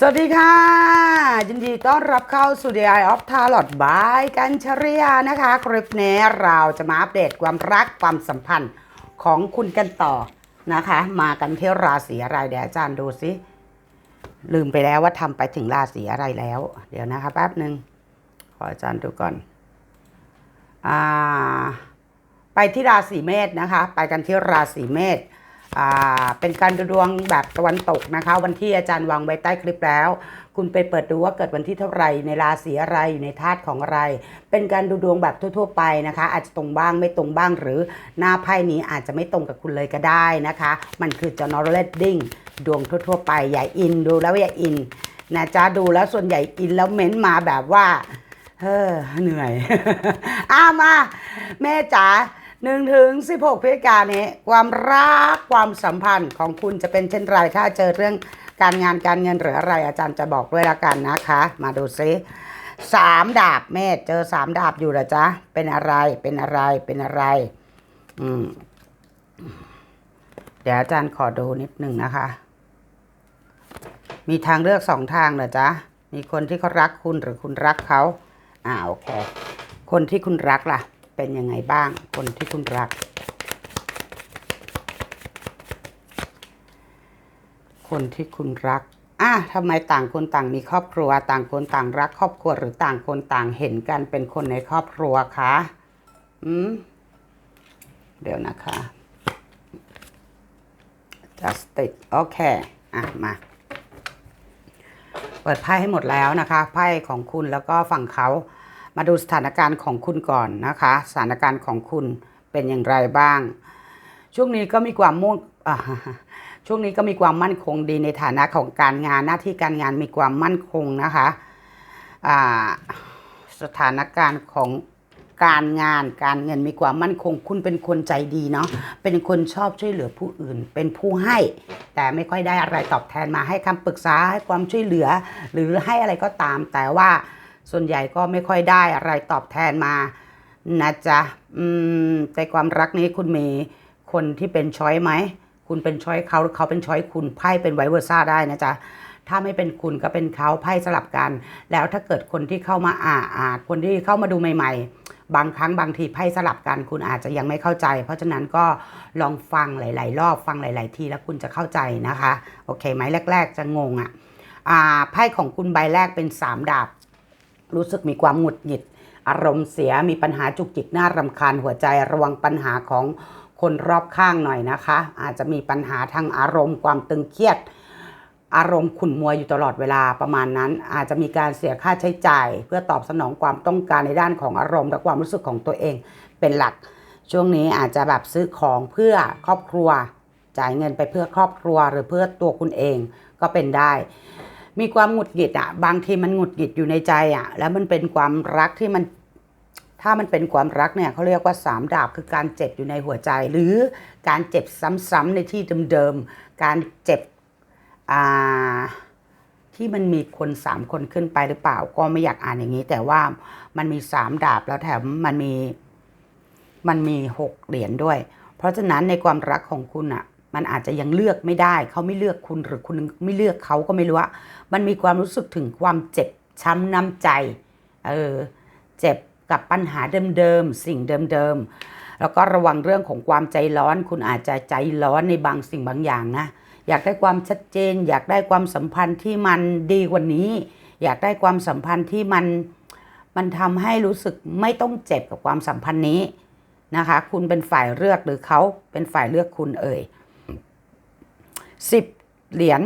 สวัสดีค่ะ ยินดีต้อนรับเข้าสู่ The Eye of Tarot by กันชริยานะคะ คลิปนี้เราจะมาอัปเดตความรักความสัมพันธ์ของคุณกันต่อนะคะ มากันที่ราศีอะไรเดี๋ยวอาจารย์ดูสิลืมไปแล้วว่าทำไปถึงราศีอะไรแล้ว เดี๋ยวนะคะแป๊บหนึ่งขออาจารย์ดูก่อนอ่าไปที่ราศีเมษนะคะ ไปกันที่ราศีเมษ เป็นการดูดวงแบบตะวันตกนะคะ วันที่อาจารย์วางไว้ใต้คลิปแล้ว คุณไปเปิดดูว่าเกิดวันที่เท่าไหร่ในราศีอะไรอยู่ในธาตุของอะไร เป็นการดูดวงแบบทั่ว ๆ ไปนะคะ อาจจะตรงบ้างไม่ตรงบ้างหรือหน้าไพ่นี้อาจจะไม่ตรงกับคุณเลยก็ได้นะคะ มันคือ general reading ดวงทั่ว ๆ ไปอย่าอินดูแล้วอย่าอินนะจ๊ะดูแล้วส่วนใหญ่อินแล้วเม้นมาแบบว่าเฮ้อเหนื่อย อ้ามาแม่จ๋า หนึ่งถึงสิบหกพฤศจิกายนนี้ ความรักความสัมพันธ์ของคุณจะเป็นเช่นไรถ้าเจอเรื่องการงานการเงินหรืออะไรอาจารย์จะบอกด้วยละกันนะคะ มาดูซิสามดาบแม่เจอสามดาบอยู่เหรอจ๊ะเป็นอะไรเป็นอะไรเป็นอะไร อืมเดี๋ยวอาจารย์ขอดูนิดหนึ่งนะคะ มีทางเลือกสองทางเหรอจ๊ะมีคนที่เขารักคุณหรือคุณรักเขาอ่าโอเค คนที่คุณรักล่ะ เป็นยังไงบ้างคนที่คุณรัก คนที่คุณรักอะทำไมต่างคนต่างมีครอบครัว ต่างคนต่างรักครอบครัวหรือต่างคนต่างเห็นกันเป็นคนในครอบครัวคะอืมเดี๋ยวนะคะ justice โอเค อะ มา เปิดไพ่ให้หมดแล้วนะคะ ไพ่ของคุณแล้วก็ฝั่งเขา มาดูสถานการณ์ของคุณก่อนนะคะ สถานการณ์ของคุณเป็นอย่างไรบ้าง ช่วงนี้ก็มีความมุ่งช่วงนี้ก็มีความมั่นคงดีในฐานะของการงานหน้าที่การงานมีความมั่นคงนะคะสถานการณ์ของการงานการเงินมีความมั่นคง คุณเป็นคนใจดีเนาะเป็นคนชอบช่วยเหลือผู้อื่น เป็นผู้ให้ แต่ไม่ค่อยได้อะไรตอบแทนมาให้คำปรึกษาให้ความช่วยเหลือ หรือให้อะไรก็ตาม แต่ว่า ส่วนใหญ่ก็ไม่ค่อยได้อะไรตอบแทนมานะจ๊ะอืมแต่ความรักนี้คุณมีคนที่เป็นช้อยไหม คุณเป็นช้อยเขาหรือเขาเป็นช้อยคุณไพ่เป็นไวเวอร์ซ่าได้นะจ๊ะถ้าไม่เป็นคุณก็เป็นเขาไพ่สลับกัน แล้วถ้าเกิดคนที่เข้ามาอ่าอ่าคนที่เข้ามาดูใหม่ ๆ บางครั้งบางทีไพ่สลับกัน คุณอาจจะยังไม่เข้าใจ เพราะฉะนั้นก็ลองฟังหลาย ๆ รอบฟังหลาย ๆ ทีแล้วคุณจะเข้าใจนะคะ โอเคไหมแรก ๆ จะงงอะอ่าไพ่ของคุณใบแรกเป็นสามดาบ รู้สึกมีความหงุดหงิด อารมณ์เสียมีปัญหาจุกจิกน่ารำคาญหัวใจระวังปัญหาของคนรอบข้างหน่อยนะคะ อาจจะมีปัญหาทางอารมณ์ความตึงเครียด อารมณ์ขุ่นมัวอยู่ตลอดเวลาประมาณนั้น อาจจะมีการเสียค่าใช้จ่าย เพื่อตอบสนองความต้องการในด้านของอารมณ์และความรู้สึกของตัวเองเป็นหลัก ช่วงนี้อาจจะแบบซื้อของเพื่อครอบครัว จ่ายเงินไปเพื่อครอบครัวหรือเพื่อตัวคุณเองก็เป็นได้ มีความหงุดหงิดอะ บางทีมันหงุดหงิดอยู่ในใจอะ แล้วมันเป็นความรักที่มัน ถ้ามันเป็นความรักเนี่ยเขาเรียกว่าสามดาบคือการเจ็บอยู่ในหัวใจ หรือการเจ็บซ้ำๆในที่เดิมๆการเจ็บอ่าที่มันมีคนสามคนขึ้นไปหรือเปล่า ก็ไม่อยากอ่านอย่างนี้ แต่ว่ามันมีสามดาบแล้วแถมมันมีมันมีหกเหรียญด้วย เพราะฉะนั้นในความรักของคุณอะ มันอาจจะยังเลือกไม่ได้ เขาไม่เลือกคุณหรือคุณไม่เลือกเขาก็ไม่รู้ว่ามันมีความรู้สึกถึงความเจ็บช้ำน้ำใจเออเจ็บกับปัญหาเดิมๆสิ่งเดิมๆแล้วก็ระวังเรื่องของความใจร้อน คุณอาจจะใจร้อนในบางสิ่งบางอย่างนะอยากได้ความชัดเจน อยากได้ความสัมพันธ์ที่มันดีกว่านี้ อยากได้ความสัมพันธ์ที่มันมันทำให้รู้สึกไม่ต้องเจ็บกับความสัมพันธ์นี้นะคะ คุณเป็นฝ่ายเลือกหรือเขาเป็นฝ่ายเลือกคุณเอ่ย สิบเหรียญ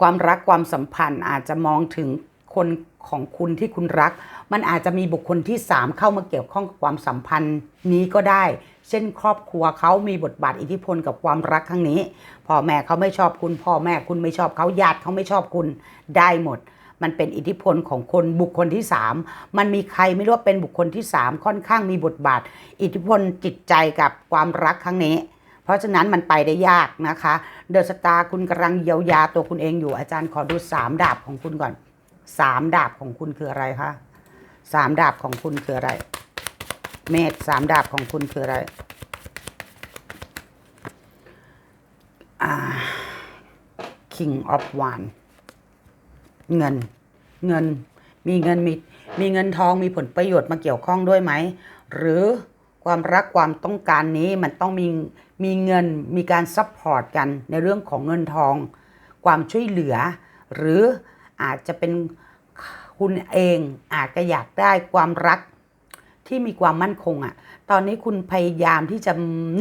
ความรักความสัมพันธ์อาจจะมองถึงคนของคุณที่คุณรัก มันอาจจะมีบุคคลที่สามเข้ามาเกี่ยวข้องกับความสัมพันธ์นี้ก็ได้ เช่น ครอบครัวเขามีบทบาทอิทธิพลกับความรักครั้งนี้พ่อแม่เขาไม่ชอบคุณพ่อแม่คุณไม่ชอบเขาญาติเขาไม่ชอบคุณได้หมด มันเป็นอิทธิพลของคนบุคคลที่สามมันมีใครไม่รู้ว่าเป็นบุคคลที่สามค่อนข้างมีบทบาท อิทธิพลจิตใจกับความรักครั้งนี้ เพราะฉะนั้นมันไปได้ยากนะคะ เดอะสตาร์คุณกำลังเยียวยาตัวคุณเองอยู่อาจารย์ขอดูสามดาบของคุณก่อนสามดาบของคุณคืออะไรคะสามดาบของคุณคืออะไร เมษสามดาบของคุณคืออะไรอ่า King of One เงิน เงิน มีเงินมีมีเงินทองมีผลประโยชน์มาเกี่ยวข้องด้วยไหม หรือความรักความต้องการนี้มันต้องมี มีเงินมีการซัพพอร์ตกันในเรื่องของเงินทอง ความช่วยเหลือ หรืออาจจะเป็นคุณเองอาจจะอยากได้ความรักที่มีความมั่นคงอะ่ะ ตอนนี้คุณพยายามที่จะ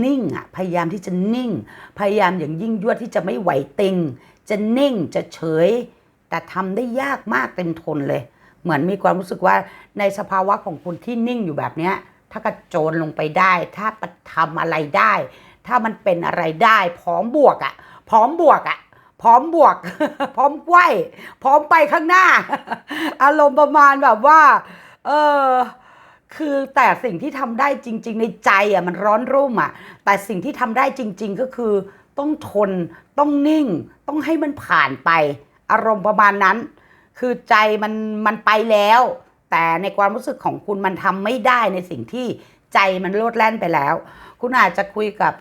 นิ่งอะ่ะ พยายามที่จะนิ่ง พยายามอย่างยิ่งยวดที่จะไม่ไหวติง จะนิ่งจะเฉย แต่ทำได้ยากมากเต็มทนเลย เหมือนมีความรู้สึกว่าในสภาวะของคุณที่นิ่งอยู่แบบเนี้ย ถ้ากระโจนลงไปได้ ถ้าปทำอะไรได้ ถ้ามันเป็นอะไรได้พร้อมบวกอะ่ะพร้อมบวกอะ่ะพร้อมบวก พร้อมไหวพร้อมไปข้างหน้า อารมณ์ประมาณแบบว่า เออคือแต่สิ่งที่ทำได้จริง ๆ ในใจอะมันร้อนรุ่มอะ แต่สิ่งที่ทำได้จริง ๆ ก็คือต้องทนต้องนิ่ง ต้องให้มันผ่านไป อารมณ์ประมาณนั้น คือใจมันมันไปแล้ว แต่ในความรู้สึกของคุณมันทำไม่ได้ในสิ่งที่ใจมันโลดแล่นไปแล้ว คุณอาจจะคุยกับ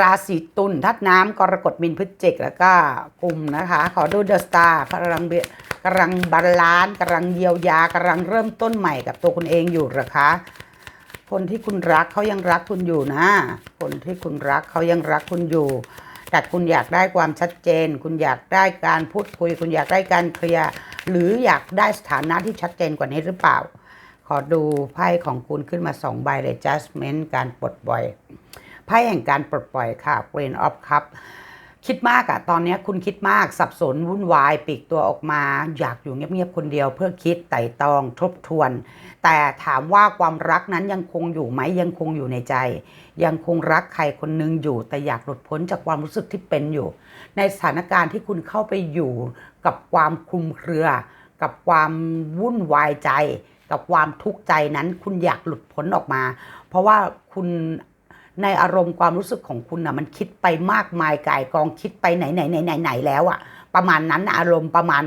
ราศีตุลทัดน้ำกรกฎมินพฤศจิกแล้วก็กลุ่มนะคะ ขอดูเดอะสตาร์กำลังเบกำลังบาลานซ์กำลังเยียวยากำลังเริ่มต้นใหม่กับตัวคุณเองอยู่หรอคะคนที่คุณรักเขายังรักคุณอยู่นะ คนที่คุณรักเขายังรักคุณอยู่ แต่คุณอยากได้ความชัดเจน คุณอยากได้การพูดคุย คุณอยากได้การเคลียร์หรืออยากได้สถานะที่ชัดเจนกว่านี้หรือเปล่า ขอดูไพ่ของคุณขึ้นมาสองใบเลย judgment การปลดปล่อย ไพ่แห่งการปลดปล่อยค่ะ Queen of Cup คิดมากอะตอนนี้คุณคิดมากสับสนวุ่นวายปีกตัวออกมา อยากอยู่เงียบๆคนเดียว เพื่อคิดไต่ตองทบทวน แต่ถามว่าความรักนั้นยังคงอยู่ไหมยังคงอยู่ในใจ ยังคงรักใครคนหนึงอยู่ แต่อยากหลุดพ้นจากความรู้สึกที่เป็นอยู่ ในสถานการณ์ที่คุณเข้าไปอยู่กับความคลุมเครือ กับความวุ่นวายใจ กับความทุกข์ใจนั้น คุณอยากหลุดพ้นออกมา เพราะว่าคุณ ในอารมณ์ความรู้สึกของคุณนะมันคิดไปมากมายไกายกองคิดไปไหนไหนไหนไหนไหนแล้วอะประมาณนั้นน่ะอารมณ์ประมาณ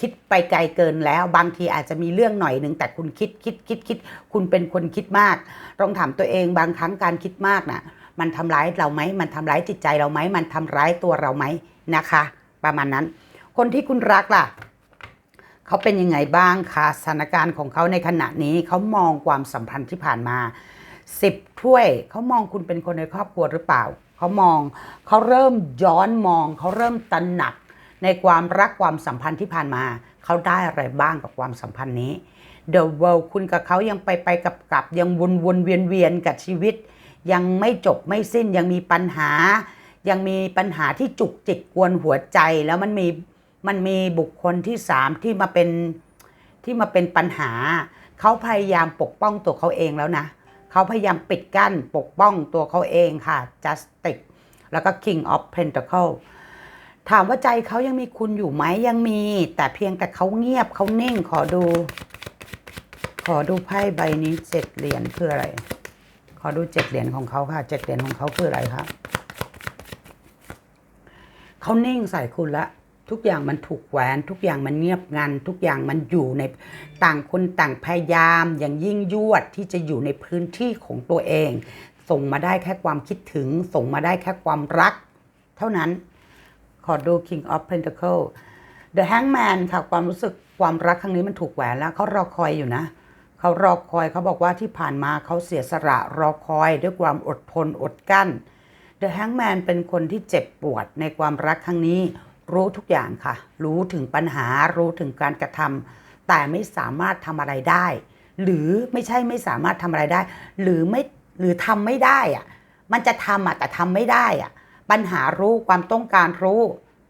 คิดไปไกลเกินแล้ว บางทีอาจจะมีเรื่องหน่อยหนึ่งแต่คุณคิดคิดคิดคิด คุณเป็นคนคิดมากลองถามตัวเองบางครั้งการคิดมากน่ะ มันทำร้ายเราไหมมันทำร้ายจิตใจเราไหมมันทำร้ายตัวเราไหมนะคะ ประมาณนั้น คนที่คุณรักล่ะเขาเป็นยังไงบ้างคะสถานการณ์ของเขาในขณะนี้เขามองความสัมพันธ์ที่ผ่านมา สิบถ้วย เขามองคุณเป็นคนในครอบครัวหรือเปล่า เขามองเขาเริ่มย้อนมอง เขาเริ่มตระหนัก ในความรักความสัมพันธ์ที่ผ่านมา เขาได้อะไรบ้างกับความสัมพันธ์นี้ The World คุณกับเขายังไปไปกับกับยังวนวนเวียนเวียนกับชีวิต ยังไม่จบไม่สิ้นยังมีปัญหา ยังมีปัญหาที่จุกจิกกวนหัวใจแล้วมันมีมันมีบุคคลที่สามที่มาเป็นที่มาเป็นปัญหา เขาพยายามปกป้องตัวเขาเองแล้วนะ เขาพยายามปิดกั้นปกป้องตัวเขาเองค่ะ Justice แล้วก็ King of Pentacle ถามว่าใจเขายังมีคุณอยู่ไหมยังมี แต่เพียงแต่เขาเงียบเขานิ่งขอดู ขอดูไพ่ใบนี้เจ็ดเหรียญคืออะไร ขอดูเจ็ดเหรียญของเขาค่ะเจ็ดเหรียญของเขาคืออะไรคะเขานิ่งใส่คุณละ ทุกอย่างมันถูกแหวน ทุกอย่างมันเงียบงัน ทุกอย่างมันอยู่ในต่างคนต่างพยายามอย่างยิ่งยวดที่จะอยู่ในพื้นที่ของตัวเอง ส่งมาได้แค่ความคิดถึง ส่งมาได้แค่ความรัก เท่านั้นขอดู King of Pentacle The Hangman ค่ะความรู้สึกความรักครั้งนี้มันถูกแหวนแล้วเขารอคอยอยู่นะเขารอคอยเขาบอกว่าที่ผ่านมาเขาเสียสละรอคอยด้วยความอดทนอดกั้น The Hangman เป็นคนที่เจ็บปวดในความรักครั้งนี้ รู้ทุกอย่างค่ะ รู้ถึงปัญหา รู้ถึงการกระทำแต่ไม่สามารถทำอะไรได้ หรือไม่ใช่ไม่สามารถทำอะไรได้ หรือไม่หรือทำไม่ได้อะมันจะทำอะแต่ทำไม่ได้อะปัญหารู้ความต้องการรู้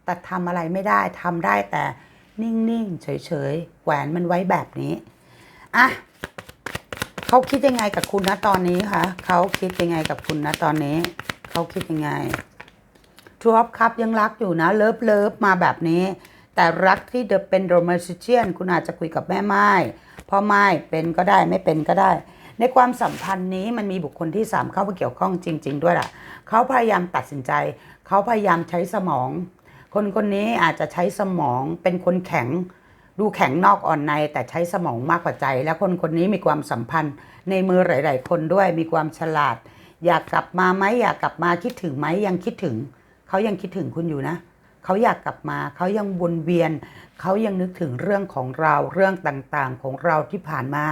แต่ทำอะไรไม่ได้ทำได้แต่นิ่งๆ เฉยๆแหวนมันไว้แบบนี้อะเขาคิดยังไงกับคุณนะตอนนี้คะเขาคิดยังไงกับคุณนะตอนนี้ เขาคิดยังไง ทูออฟคัพยังรักอยู่นะเลิฟเลิฟมาแบบนี้ แต่รักที่เดเป็นโรแมนติเชียนคุณอาจจะคุยกับแม่ไม้พ่อไม้เป็นก็ได้ไม่เป็นก็ได้ ในความสัมพันธ์นี้มันมีบุคคลที่สามเข้ามาเกี่ยวข้องจริง ๆ ด้วยล่ะเขาพยายามตัดสินใจ เขาพยายามใช้สมอง คนคนนี้อาจจะใช้สมองเป็นคนแข็งดูแข็งนอกอ่อนในแต่ใช้สมองมากกว่าใจ และคนคนนี้มีความสัมพันธ์ ในมือหลาย ๆ คนด้วยมีความฉลาด อยากกลับมาไหมอยากกลับมาคิดถึงไหมยังคิดถึง เขายังคิดถึงคุณอยู่นะ เขาอยากกลับมา เขายังวนเวียน เขายังนึกถึงเรื่องของเราเรื่องต่างๆของเราที่ผ่านมา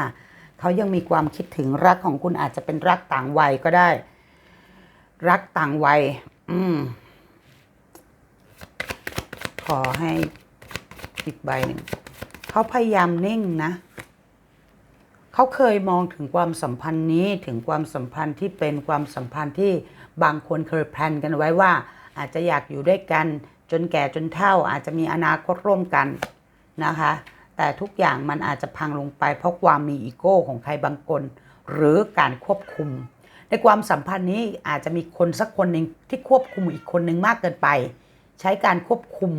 เขายังมีความคิดถึงรักของคุณอาจจะเป็นรักต่างวัยก็ได้ รักต่างวัย อืม ขอให้อีกใบหนึ่งเขาพยายามนิ่งนะเขาเคยมองถึงความสัมพันธ์นี้ถึงความสัมพันธ์ที่เป็นความสัมพันธ์ที่บางคนเคยแพลนกันไว้ว่า อาจจะอยากอยู่ด้วยกัน จนแก่จนเฒ่าอาจจะมีอนาคตร่วมกันนะคะ แต่ทุกอย่างมันอาจจะพังลงไป เพราะความมีอีโก้ของใครบางคน หรือการควบคุม ในความสัมพันธ์นี้อาจจะมีคนสักคนหนึ่งที่ควบคุมอีกคนหนึ่งมากเกินไป ใช้การควบคุม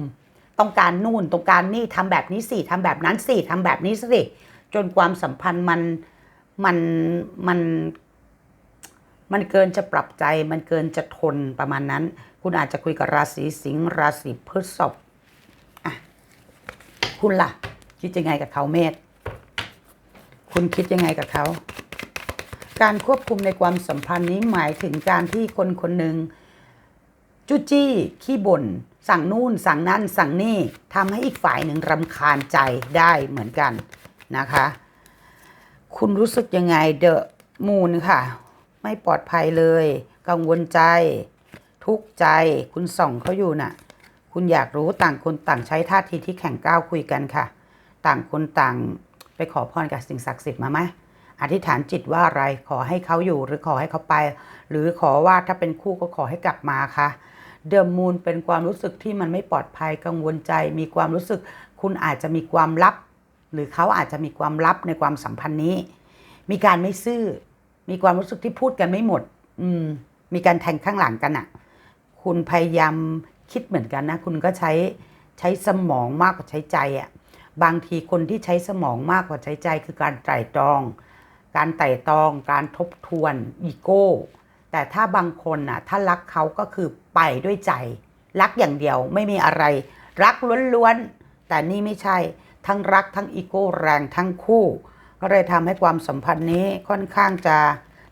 ต้องการนู่นต้องการนี่ทำแบบนี้สิทำแบบนั้นสิทำแบบนี้สิจนความสัมพันธ์มันมันมันมันเกินจะปรับใจมันเกินจะทนประมาณนั้น คุณอาจจะคุยกับราศีสิงห์ราศีพฤษภอะคุณล่ะ คิดยังไงกับเขาเมษคุณคิดยังไงกับเขา การควบคุมในความสัมพันธ์นี้หมายถึงการที่คนคนหนึ่งจุจี้ขี้บ่นสั่งนู่น สั่งนั่น สั่งนี่ทำให้อีกฝ่ายหนึ่งรำคาญใจได้เหมือนกันนะคะ คุณรู้สึกยังไงเดอะมูนค่ะ ไม่ปลอดภัยเลย กังวลใจ ทุกข์ใจคุณส่องเขาอยู่น่ะ คุณอยากรู้ต่างคนต่างใช้ท่าทีที่แข่งก้าวคุยกันค่ะ ต่างคนต่างไปขอพรกับสิ่งศักดิ์สิทธิ์มาไหมอธิษฐานจิตว่าอะไรขอให้เขาอยู่หรือขอให้เขาไป หรือขอว่าถ้าเป็นคู่ก็ขอให้กลับมาค่ะเดอะมูนเป็นความรู้สึกที่มันไม่ปลอดภัยกังวลใจ มีความรู้สึก คุณอาจจะมีความลับ หรือเขาอาจจะมีความลับในความสัมพันธ์นี้ มีการไม่ซื่อ มีความรู้สึกที่พูดกันไม่หมด อืม มีการแทงข้างหลังกันอะ่ะ คุณพยายามคิดเหมือนกันนะ คุณก็ใช้ใช้สมองมากกว่าใช้ใจอะ่ะบางทีคนที่ใช้สมองมากกว่าใช้ใจ คือการไตร่ตรอง การไต่ตรอง การทบทวนอีโก้ แต่ถ้าบางคนน่ะถ้ารักเขาก็คือไปด้วยใจ รักอย่างเดียวไม่มีอะไร รักล้วนๆแต่นี่ไม่ใช่ทั้งรักทั้งอีโก้แรงทั้งคู่ ก็เลยทำให้ความสัมพันธ์นี้ค่อนข้างจะ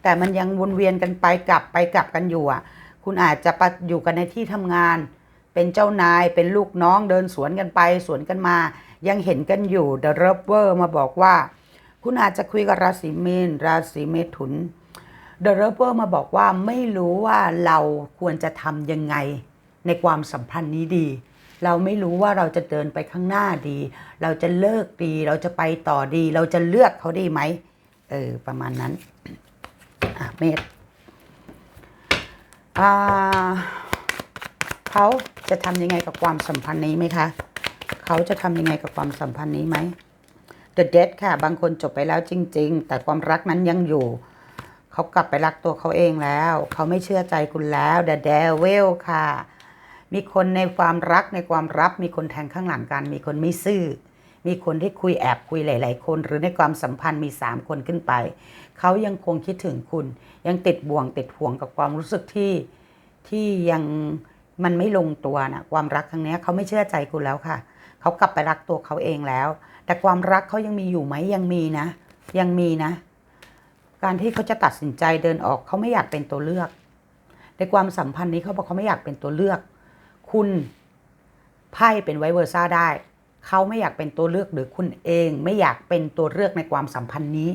แต่มันยังวนเวียนกันไปกลับไปกลับกันอยู่อะ คุณอาจจะไปอยู่กันในที่ทำงาน เป็นเจ้านายเป็นลูกน้องเดินสวนกันไป สวนกันมา ยังเห็นกันอยู่ The r o v e r มาบอกว่า คุณอาจจะคุยกับราศีมีนราศีเมถุน The r o v e r มาบอกว่าไม่รู้ว่าเราควรจะทำยังไงในความสัมพันธ์นี้ดี เราไม่รู้ว่าเราจะเดินไปข้างหน้าดี เราจะเลิกดี เราจะไปต่อดี เราจะเลือกเขาดีไหมเออประมาณนั้นอะเมธ เขาจะทำยังไงกับความสัมพันธ์นี้ไหมคะ เขาจะทำยังไงกับความสัมพันธ์นี้ไหม The Dead ค่ะ บางคนจบไปแล้วจริง ๆ แต่ความรักนั้นยังอยู่ เขากลับไปรักตัวเขาเองแล้ว เขาไม่เชื่อใจคุณแล้ว The Devil ค่ะ มีคนในความรักในความรับ มีคนแทงข้างหลังกัน มีคนไม่ซื่อ มีคนที่คุยแอบคุยหลาย ๆ คน หรือในความสัมพันธ์มี 3 คนขึ้นไป เขายังคงคิดถึงคุณ ยังติดบ่วงติดห่วงกับความรู้สึกที่ที่ยังมันไม่ลงตัวนะความรักครั้งนี้เขาไม่เชื่อใจคุณแล้วค่ะ เขากลับไปรักตัวเขาเองแล้ว แต่ความรักเขายังมีอยู่ไหมยังมีนะ ยังมีนะ การที่เขาจะตัดสินใจเดินออกเขาไม่อยากเป็นตัวเลือก ในความสัมพันธ์นี้เขาบอกเขาไม่อยากเป็นตัวเลือก คุณไพ่เป็นไวเวอร์ซ่าได้ เขาไม่อยากเป็นตัวเลือกหรือคุณเอง ไม่อยากเป็นตัวเลือกในความสัมพันธ์นี้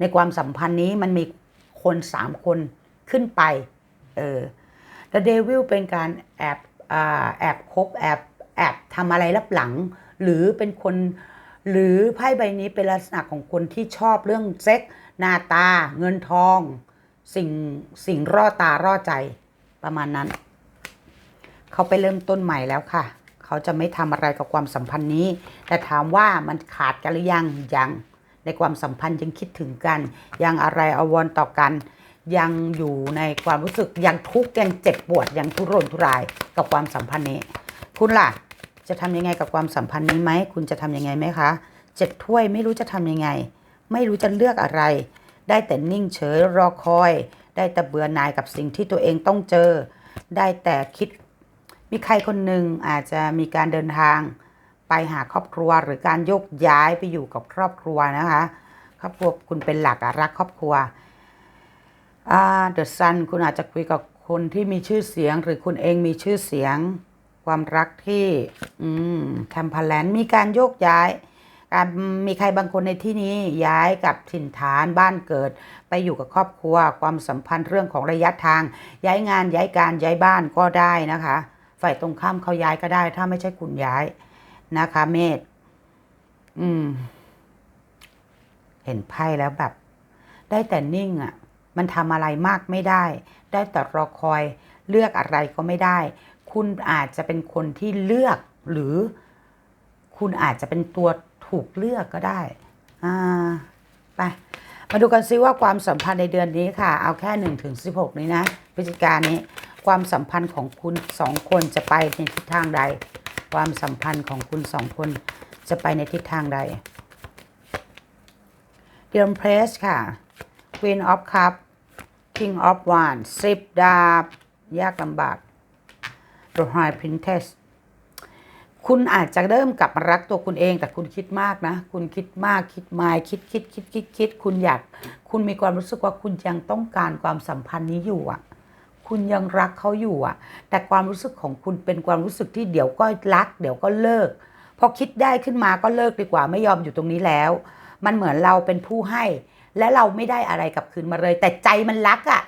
ในความสัมพันธ์นี้มันมีคนสามคนขึ้นไป เออ The Devil เป็นการแอบอาแอบคบแอบแอบทำอะไรลับหลัง หรือเป็นคนหรือไพ่ใบนี้เป็นลักษณะของคนที่ชอบเรื่องเซ็กหน้าตา เงินทอง สิ่งสิ่งร่อตาร่อใจประมาณนั้น เขาไปเริ่มต้นใหม่แล้วค่ะ เขาจะไม่ทำอะไรกับความสัมพันธ์นี้ แต่ถามว่ามันขาดกันหรือยังยังในความสัมพันธ์ยังคิดถึงกัน ยังอะไรอาวรต่อกัน ยังอยู่ในความรู้สึกยังทุกข์ยังเจ็บปวดยังทุรนทุรายกับความสัมพันธ์นี้ คุณล่ะจะทำยังไงกับความสัมพันธ์นี้ไหมคุณจะทำยังไงไหมคะเจ็ดถ้วยไม่รู้จะทำยังไง ไม่รู้จะเลือกอะไร ได้แต่นิ่งเฉยรอคอย ได้แต่เบื่อหน่ายกับสิ่งที่ตัวเองต้องเจอ ได้แต่คิด มีใครคนหนึ่งอาจจะมีการเดินทางไปหาครอบครัวหรือการโยกย้ายไปอยู่กับครอบครัวนะคะ ครอบครัวคุณเป็นหลักรักครอบครัวอ่าเดอะซันคุณอาจจะคุยกับคนที่มีชื่อเสียง หรือคุณเองมีชื่อเสียง ความรักที่อืมแทมพาแลนมีการโยกย้ายการมีใครบางคนในที่นี้ย้ายกับถิ่นฐานบ้านเกิด ไปอยู่กับครอบครัว ความสัมพันธ์เรื่องของระยะทาง ย้ายงานย้ายการย้ายบ้านก็ได้นะคะ ฝ่ายตรงข้ามเขาย้ายก็ได้ ถ้าไม่ใช่คุณย้ายนะคะ เมษอืม เห็นไพ่แล้วแบบ ได้แต่นิ่งอะ่ะ มันทำอะไรมากไม่ได้ ได้แต่รอคอยเลือกอะไรก็ไม่ได้ คุณอาจจะเป็นคนที่เลือกหรือ คุณอาจจะเป็นตัวถูกเลือกก็ได้ อ่า ไปมาดูกันซิว่าความสัมพันธ์ในเดือนนี้ค่ะ เอาแค่1นถึงสินี้นะพฤศจิกายนนี้ ความสัมพันธ์ของคุณสองคนจะไปในทิศทางใด ความสัมพันธ์ของคุณสองคนจะไปในทิศทางใดเดือนเพรสค่ะ Queen of Cup King of Wands สิบดาบ ยากลำบาก The High Princess คุณอาจจะเริ่มกลับมารักตัวคุณเอง แต่คุณคิดมากนะ คุณคิดมากคิดมายคิดคิดคิดคิดคิด คุณอยาก คุณมีความรู้สึกว่าคุณยังต้องการความสัมพันธ์นี้อยู่อะ คุณยังรักเขาอยู่อะแต่ความรู้สึกของคุณเป็นความรู้สึกที่เดี๋ยวก็รัก เดี๋ยวก็เลิก พอคิดได้ขึ้นมาก็เลิกดีกว่าไม่ยอมอยู่ตรงนี้แล้ว มันเหมือนเราเป็นผู้ให้ และเราไม่ได้อะไรกลับคืนมาเลย แต่ใจมันรักอะ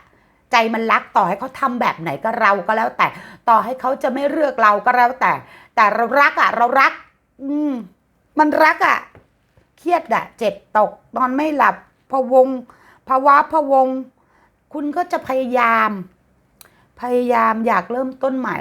ใจมันรักต่อให้เขาทำแบบไหนก็เราก็แล้วแต่ ต่อให้เขาจะไม่เลือกเราก็แล้วแต่ แต่เรารักอะเรารัก อืม มันรักอะเครียดอะเจ็บตกนอนไม่หลับพะวงภาวะพะวง คุณก็จะพยายาม พยายามอยากเริ่มต้นใหม่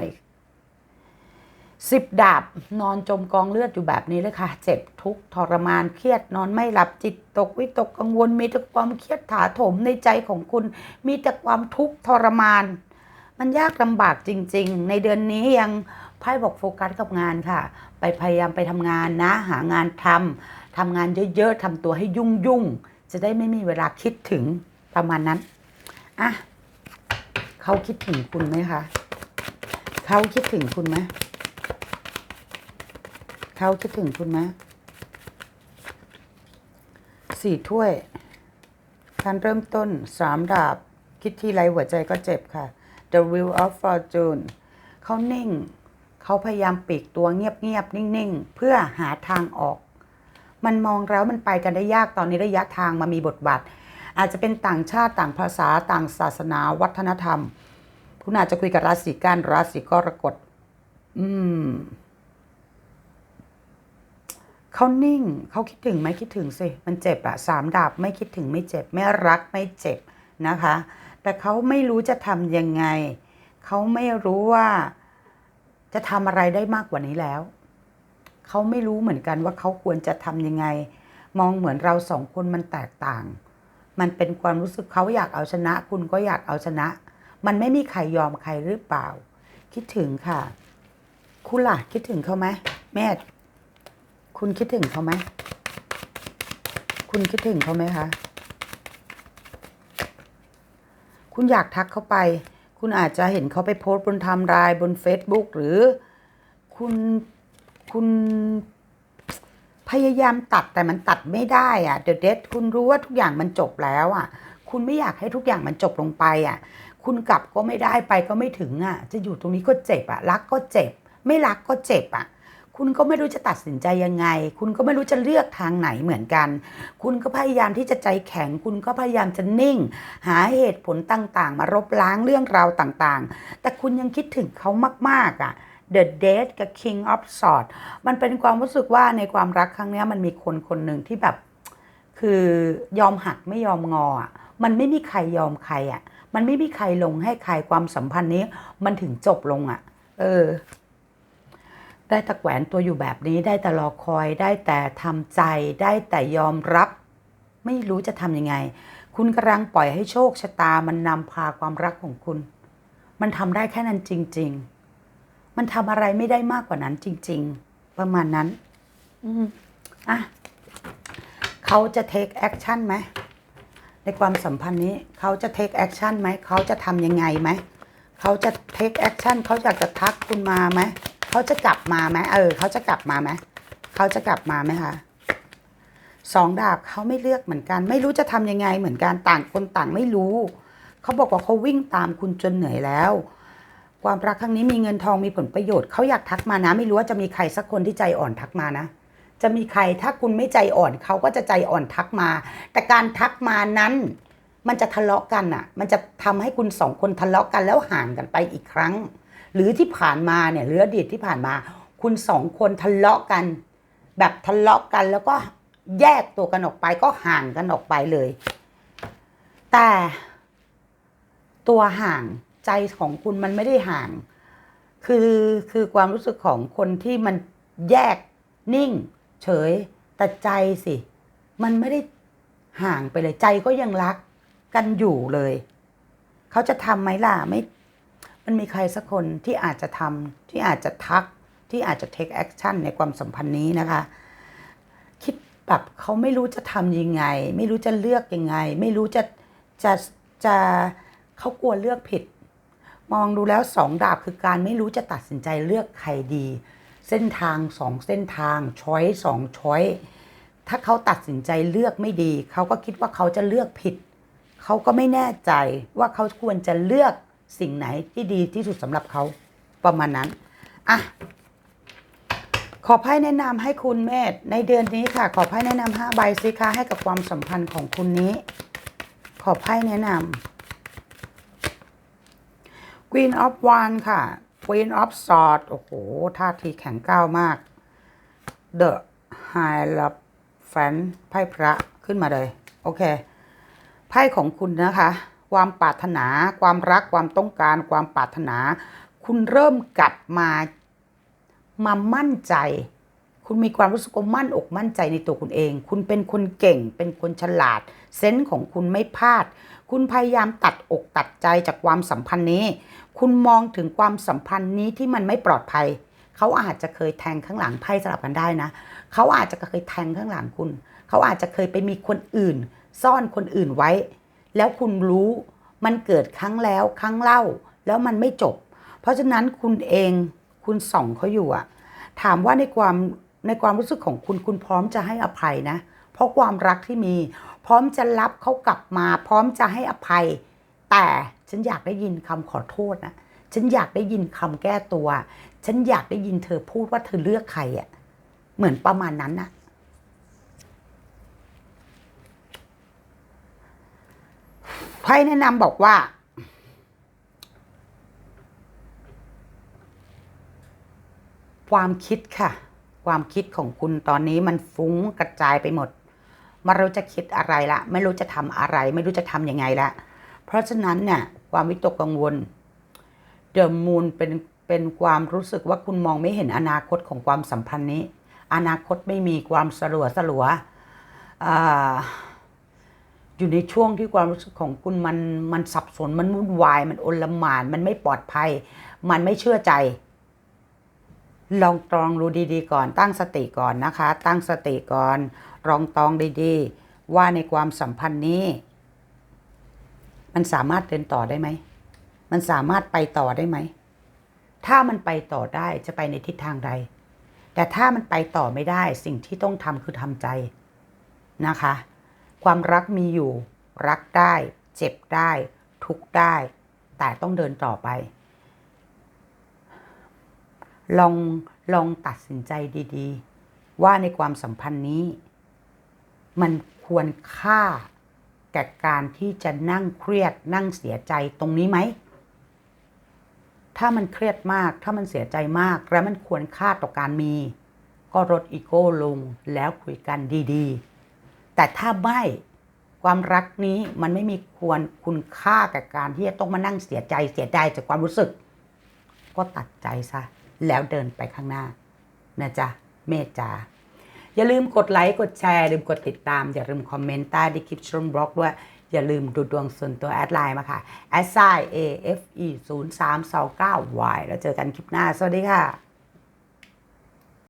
สิบดาบนอนจมกองเลือดอยู่แบบนี้เลยค่ะ เจ็บทุกทรมานเครียดนอนไม่หลับจิตตกวิตกกังวล มีแต่ความเครียดถาโถมในใจของคุณ มีแต่ความทุกข์ทรมาน มันยากลำบากจริง ๆ ในเดือนนี้ยังไพ่บอกโฟกัสกับงานค่ะ ไปพยายามไปทำงานนะ หางานทำทำงานเยอะๆทำตัวให้ยุ่งๆจะได้ไม่มีเวลาคิดถึงประมาณนั้นอะ เขาคิดถึงคุณไหมคะ เขาคิดถึงคุณไหม เขาคิดถึงคุณไหมสี่ถ้วยการเริ่มต้นสามดาบ คิดที่ไรหัวใจก็เจ็บค่ะ The Wheel of Fortune เขานิ่ง เขาพยายามปีกตัวเงียบๆ นิ่งๆ เพื่อหาทางออก มันมองแล้วมันไปกันได้ยากตอนนี้ระยะทางมามีบทบาท อาจจะเป็นต่างชาติต่างภาษาต่างศาสนาวัฒนธรรม คุณอาจจะคุยกับราศีกันราศีกรกฎอืมเขานิ่งเขาคิดถึงไหมคิดถึงสิมันเจ็บอะสามดาบไม่คิดถึงไม่เจ็บ ไม่รักไม่เจ็บนะคะ แต่เขาไม่รู้จะทำยังไง เขาไม่รู้ว่าจะทำอะไรได้มากกว่านี้แล้ว เขาไม่รู้เหมือนกันว่าเขาควรจะทำยังไง มองเหมือนเราสองคนมันแตกต่าง มันเป็นความรู้สึกเขาอยากเอาชนะ คุณก็อยากเอาชนะ มันไม่มีใครยอมใครหรือเปล่า คิดถึงค่ะ คุณล่ะคิดถึงเขาไหมแม่คุณคิดถึงเขาไหมคุณคิดถึงเขาไหมคะคุณอยากทักเขาไป คุณอาจจะเห็นเขาไปโพสต์บนไทม์ไลน์บน Facebook หรือ คุณคุณ พยายามตัดแต่มันตัดไม่ได้อะเด e เด d คุณรู้ว่าทุกอย่างมันจบแล้วอะคุณไม่อยากให้ทุกอย่างมันจบลงไปอะคุณกลับก็ไม่ได้ไปก็ไม่ถึงอะจะอยู่ตรงนี้ก็เจ็บอะรักก็เจ็บ ไม่รักก็เจ็บอะคุณก็ไม่รู้จะตัดสินใจยังไง คุณก็ไม่รู้จะเลือกทางไหนเหมือนกัน คุณก็พยายามที่จะใจแข็ง คุณก็พยายามจะนิ่ง หาเหตุผลต่างๆ มารบล้างเรื่องราวต่างๆ แต่คุณยังคิดถึงเขามากๆอะ The Dead กับ King of Swords มันเป็นความรู้สึกว่าในความรักครั้งนี้มันมีคนคนหนึ่งที่แบบ คือยอมหักไม่ยอมงอมันไม่มีใครยอมใครอะ มันไม่มีใครลงให้ใครความสัมพันธ์นี้ มันถึงจบลงอะ เออ ได้แต่แขวนตัวอยู่แบบนี้ ได้แต่รอคอย ได้แต่ทำใจ ได้แต่ยอมรับ ไม่รู้จะทำยังไง คุณกำลังปล่อยให้โชคชะตา มันนำพาความรักของคุณ มันทำได้แค่นั้นจริง ๆ มันทำอะไรไม่ได้มากกว่านั้นจริง ๆ ประมาณนั้นอืมอะเขาจะ take action ไหมในความสัมพันธ์นี้เขาจะ take action ไหมเขาจะทำยังไงไหมเขาจะ take action เขาอยากจะทักคุณมาไหมเขาจะกลับมาไหมเออเขาจะกลับมาไหมเขาจะกลับมาไหมคะสองดาบเขาไม่เลือกเหมือนกัน ไม่รู้จะทำยังไงเหมือนกันต่างคนต่างไม่รู้ เขาบอกว่าเขาวิ่งตามคุณจนเหนื่อยแล้ว ความรักครั้งนี้มีเงินทองมีผลประโยชน์เขาอยากทักมานะ ไม่รู้ว่าจะมีใครสักคนที่ใจอ่อนทักมานะ จะมีใครถ้าคุณไม่ใจอ่อนเขาก็จะใจอ่อนทักมา แต่การทักมานั้น มันจะทะเลาะกันอะ มันจะทำให้คุณสองคนทะเลาะกันแล้วห่างกันไปอีกครั้ง หรือที่ผ่านมาเนี่ยหรืออดีตที่ผ่านมา คุณสองคนทะเลาะกัน แบบทะเลาะกันแล้วก็แยกตัวกันออกไปก็ห่างกันออกไปเลย แต่ตัวห่าง ใจของคุณมันไม่ได้ห่าง คือคือความรู้สึกของคนที่มันแยกนิ่ง เฉย แต่ใจสิ มันไม่ได้ห่างไปเลยใจก็ยังรักกันอยู่เลย เขาจะทำไหมล่ะไม่ มันมีใครสักคนที่อาจจะทำที่อาจจะทักที่อาจจะ take action ในความสัมพันธ์นี้นะคะ คิดแบบเขาไม่รู้จะทำยังไง ไม่รู้จะเลือกยังไง ไม่รู้จะจะจะเขากลัวเลือกผิด มองดูแล้วสองดาบคือการไม่รู้จะตัดสินใจเลือกใครดี เส้นทางสองเส้นทางช้อยสองช้อยถ้าเขาตัดสินใจเลือกไม่ดี เขาก็คิดว่าเขาจะเลือกผิด เขาก็ไม่แน่ใจว่าเขาควรจะเลือกสิ่งไหนที่ดีที่สุดสำหรับเขาประมาณนั้นอะขอไพ่แนะนำให้คุณเมธในเดือนนี้ค่ะ ขอไพ่แนะนำห้าใบสิคะให้กับความสัมพันธ์ของคุณนี้ ขอไพ่แนะนำ Queen of Wands ค่ะ Queen of Swords โอ้โหท่าทีแข็งก้าวมาก The Hierophant ไพ่พระขึ้นมาเลย โอเค ไพ่ของคุณนะคะ ความปรารถนา ความรักความต้องการ ความปรารถนา คุณเริ่มกลับมา มามั่นใจ คุณมีความรู้สึกว่ามั่นอกมั่นใจในตัวคุณเอง คุณเป็นคนเก่ง เป็นคนฉลาด เซนส์ของคุณไม่พลาด คุณพยายามตัดอกตัดใจจากความสัมพันธ์นี้ คุณมองถึงความสัมพันธ์นี้ที่มันไม่ปลอดภัย เขาอาจจะเคยแทงข้างหลังไพ่สลับกันได้นะ เขาอาจจะเคยแทงข้างหลังคุณ เขาอาจจะเคยไปมีคนอื่น ซ่อนคนอื่นไว้ แล้วคุณรู้มันเกิดครั้งแล้วครั้งเล่า แล้วมันไม่จบ เพราะฉะนั้นคุณเองคุณส่องเขาอยู่อะถามว่าในความในความรู้สึกของคุณคุณพร้อมจะให้อภัยนะ เพราะความรักที่มี พร้อมจะรับเขากลับมา พร้อมจะให้อภัย แต่ ฉันอยากได้ยินคำขอโทษนะฉันอยากได้ยินคำแก้ตัว ฉันอยากได้ยินเธอพูดว่าเธอเลือกใครอะเหมือนประมาณนั้นนะไพ่แนะนำบอกว่า ความคิดค่ะ ความคิดของคุณตอนนี้มันฟุ้งกระจายไปหมดไม่รู้จะคิดอะไรละ ไม่รู้จะทำอะไร ไม่รู้จะทำยังไงละ เพราะฉะนั้นเนี่ย ความวิตกกังวลเดอะมูนเป็นเป็นความรู้สึกว่าคุณมองไม่เห็นอนาคตของความสัมพันธ์นี้ อนาคตไม่มีความสลัวสลัวอ่าอยู่ในช่วงที่ความรู้สึกของคุณมันมันสับสนมันวุ่นวาย มันโอลหมาน มันไม่ปลอดภัย มันไม่เชื่อใจ ลองตรองดูดีๆ ก่อน ตั้งสติก่อนนะคะ ตั้งสติก่อนลองตรองดีๆ ว่าในความสัมพันธ์นี้ มันสามารถเดินต่อได้ไหม มันสามารถไปต่อได้ไหม ถ้ามันไปต่อได้จะไปในทิศทางใด แต่ถ้ามันไปต่อไม่ได้สิ่งที่ต้องทำคือทำใจนะคะ ความรักมีอยู่ รักได้ เจ็บได้ ทุกได้ แต่ต้องเดินต่อไป ลองลองตัดสินใจดี ๆ ว่าในความสัมพันธ์นี้ มันควรค่า แก่การที่จะนั่งเครียดนั่งเสียใจตรงนี้ไหม ถ้ามันเครียดมากถ้ามันเสียใจมาก และมันควรค่าต่อการมี ก็ลดอีโก้ลงแล้วคุยกันดีๆ แต่ถ้าไม่ความรักนี้มันไม่มีควรคุณค่ากับการที่จะต้องมานั่งเสียใจเสียใจจากความรู้สึก ก็ตัดใจซะแล้วเดินไปข้างหน้านะจ๊ะเมตจา อย่าลืมกดไลค์กดแชร์ลืมกดติดตาม อย่าลืมคอมเมนต์ใต้ดีคลิปชมบล็อกด้วย อย่าลืมดูดวงส่วนตัวแอดไลน์มาค่ะ s i a f e 0 3 2 9 y แล้วเจอกันคลิปหน้า สวัสดีค่ะ